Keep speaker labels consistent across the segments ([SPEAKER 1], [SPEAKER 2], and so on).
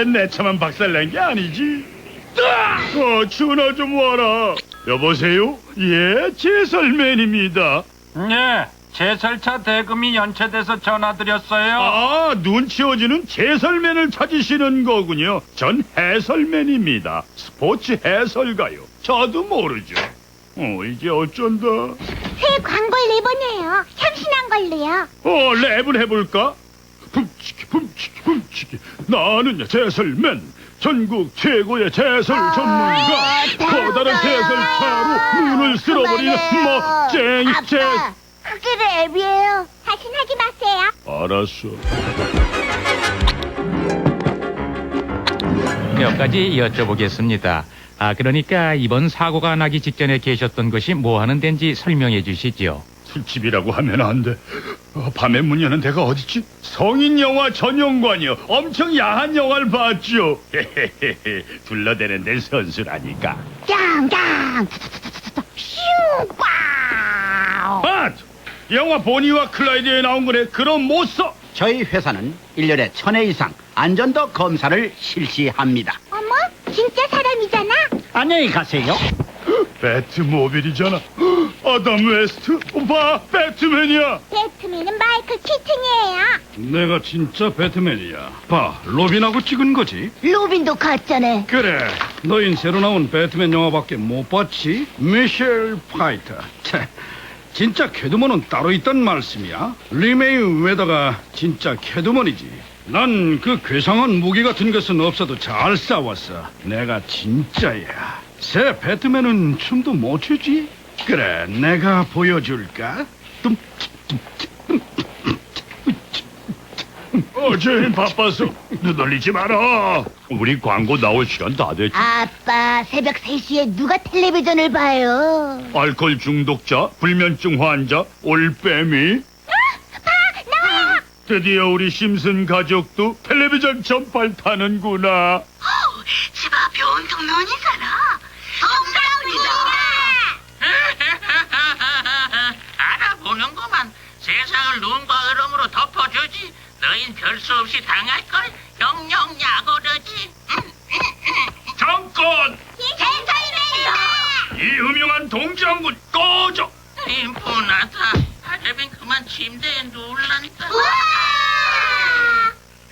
[SPEAKER 1] 이게 내 차만 박살낸 게 아니지. 어, 전화 좀 와라. 여보세요? 예, 제설맨입니다.
[SPEAKER 2] 네, 제설차 대금이 연체돼서 전화드렸어요.
[SPEAKER 1] 아, 눈 치워지는 제설맨을 찾으시는 거군요. 전 해설맨입니다. 스포츠 해설가요. 저도 모르죠. 어, 이제 어쩐다.
[SPEAKER 3] 새 광고를 내보내요. 참신한 걸로요.
[SPEAKER 1] 어, 랩을 해볼까? 훔치기, 훔치기, 훔치기. 나는요, 제설맨. 전국 최고의 제설 전문가. 커다란 제설차로 눈을 쓸어버리는 멋쟁이 제.
[SPEAKER 3] 아빠, 그게 랩이에요. 다신 하지 마세요.
[SPEAKER 1] 알았어.
[SPEAKER 4] 몇 가지 여쭤보겠습니다. 아, 그러니까 이번 사고가 나기 직전에 계셨던 것이 뭐 하는 데인지 설명해 주시죠.
[SPEAKER 1] 술집이라고 하면 안 돼. 어, 밤에 문 여는 데가 어딨지? 성인 영화 전용관이요. 엄청 야한 영화를 봤죠. 둘러대는 데 선수라니까.
[SPEAKER 3] 짱짱. 슝. 와우.
[SPEAKER 1] 아! 영화 보니와 클라이드에 나온 거네. 그럼 못 써.
[SPEAKER 5] 저희 회사는 1년에 천회 이상 안전도 검사를 실시합니다.
[SPEAKER 3] 어머, 진짜 사람이잖아.
[SPEAKER 5] 안녕히 가세요.
[SPEAKER 1] 배트모빌이잖아. 아담 웨스트. 봐, 배트맨이야.
[SPEAKER 3] 배트맨은 마이클 키튼이에요.
[SPEAKER 2] 내가 진짜 배트맨이야. 봐, 로빈하고 찍은 거지.
[SPEAKER 3] 로빈도 가짜네.
[SPEAKER 2] 그래, 너흰 새로 나온 배트맨 영화밖에 못 봤지? 미셸 파이터. 차, 진짜 캐드먼은 따로 있단 말씀이야? 리메인 웨더가 진짜 캐드먼이지. 난 그 괴상한 무기 같은 것은 없어도 잘 싸웠어. 내가 진짜야. 새 배트맨은 춤도 못 추지? 그래, 내가 보여줄까? 뚱,
[SPEAKER 1] 어제 바빠서 눈 돌리지 마라. 우리 광고 나올 시간 다 됐지.
[SPEAKER 3] 아빠, 새벽 3시에 누가 텔레비전을 봐요?
[SPEAKER 1] 알코올 중독자, 불면증 환자, 올빼미.
[SPEAKER 3] 나와요!
[SPEAKER 1] 드디어 우리 심슨 가족도 텔레비전 전파를 타는구나.
[SPEAKER 3] 집 앞에 온통 눈이 살아.
[SPEAKER 6] 알아보는구만. 세상을 눈과 얼음으로 덮어주지. 너흰 별수 없이 당할걸. 영영 야고르지.
[SPEAKER 1] 잠깐!
[SPEAKER 3] 제설맨이다!
[SPEAKER 1] 이 음흉한 동장군 꺼져!
[SPEAKER 6] 임분하다. 하재빈 그만 침대에 누울란다.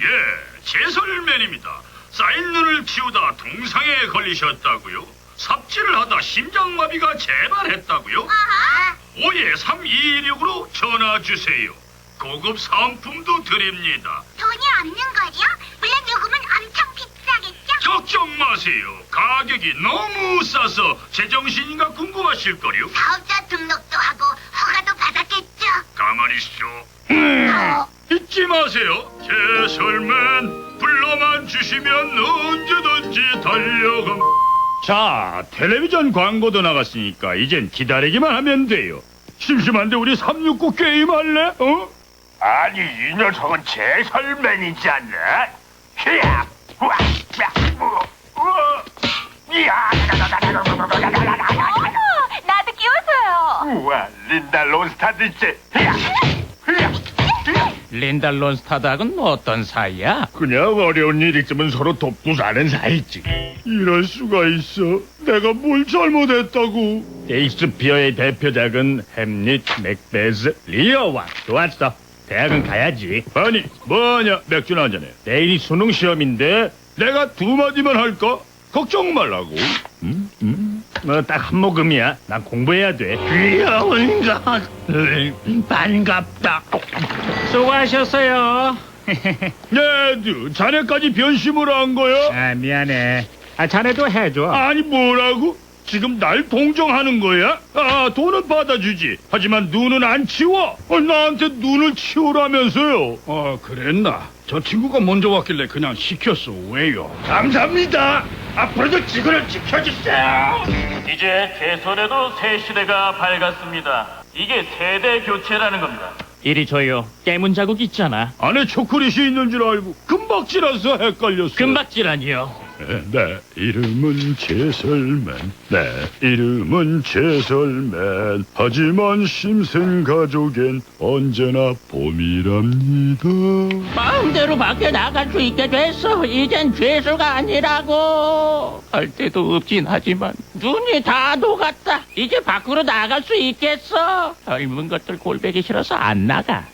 [SPEAKER 1] 예, 제설맨입니다. 쌓인 눈을 치우다 동상에 걸리셨다고요? 삽질을 하다 심장마비가 재발했다고요? 오예 3216으로 전화 주세요. 고급 상품도 드립니다.
[SPEAKER 3] 돈이 없는 거죠? 물론 요금은 엄청 비싸겠죠?
[SPEAKER 1] 걱정 마세요. 가격이 너무 싸서 제정신인가 궁금하실 거요.
[SPEAKER 3] 사업자 등록도 하고 허가도 받았겠죠?
[SPEAKER 1] 가만히 있어. 잊지 마세요. 제설맨 불러만 주시면 언제든지 달려감. 자, 텔레비전 광고도 나갔으니까 이젠 기다리기만 하면 돼요. 심심한데 우리 369 게임 할래? 어? 아니, 이 녀석은 제 설맨이지 않나? 히야! 우와! 야! 우와! 우와! 이야!
[SPEAKER 3] 나도 끼웠어요.
[SPEAKER 1] 우와, 린다 론스타드제! 히야! 히야! 히야!
[SPEAKER 4] 린다 론스타닥은 어떤 사이야?
[SPEAKER 1] 그냥 어려운 일 있으면 서로 돕고 사는 사이지. 이럴 수가 있어. 내가 뭘 잘못했다고. 셰익스피어의 대표작은 햄릿, 맥베스, 리어왕. 좋았어. 대학은 가야지. 아니, 뭐하냐? 맥주나 한잔해. 내일이 수능 시험인데 내가 두 마디만 할까? 걱정 말라고. 음? 음? 어, 딱한 모금이야. 난 공부해야 돼. 귀여운가? 반갑다.
[SPEAKER 4] 수고하셨어요.
[SPEAKER 1] 네, 자네까지 변심을 한 거야?
[SPEAKER 4] 아, 미안해. 아, 자네도 해줘.
[SPEAKER 1] 아니 뭐라고? 지금 날 동정하는 거야? 아 돈은 받아주지 하지만 눈은 안 치워 어, 나한테 눈을 치우라면서요
[SPEAKER 2] 아, 그랬나? 저 친구가 먼저 왔길래 그냥 시켰어. 왜요?
[SPEAKER 1] 감사합니다 앞으로도 지구를 지켜주세요
[SPEAKER 7] 이제 제 손에도 새 시대가 밝았습니다. 이게 세대 교체라는 겁니다.
[SPEAKER 4] 이리 줘요. 깨문 자국 있잖아.
[SPEAKER 1] 안에 초콜릿이 있는 줄 알고 금박지라서 헷갈렸어
[SPEAKER 4] 금박지라니요.
[SPEAKER 1] 내 이름은 제설맨 내 이름은 제설맨 하지만 심슨 가족엔 언제나 봄이랍니다
[SPEAKER 6] 마음대로 밖에 나갈 수 있게 됐어. 이젠 죄수가 아니라고.
[SPEAKER 4] 할 데도 없긴 하지만
[SPEAKER 6] 눈이 다 녹았다. 이제 밖으로 나갈 수 있겠어.
[SPEAKER 4] 젊은 것들 골배기 싫어서 안 나가.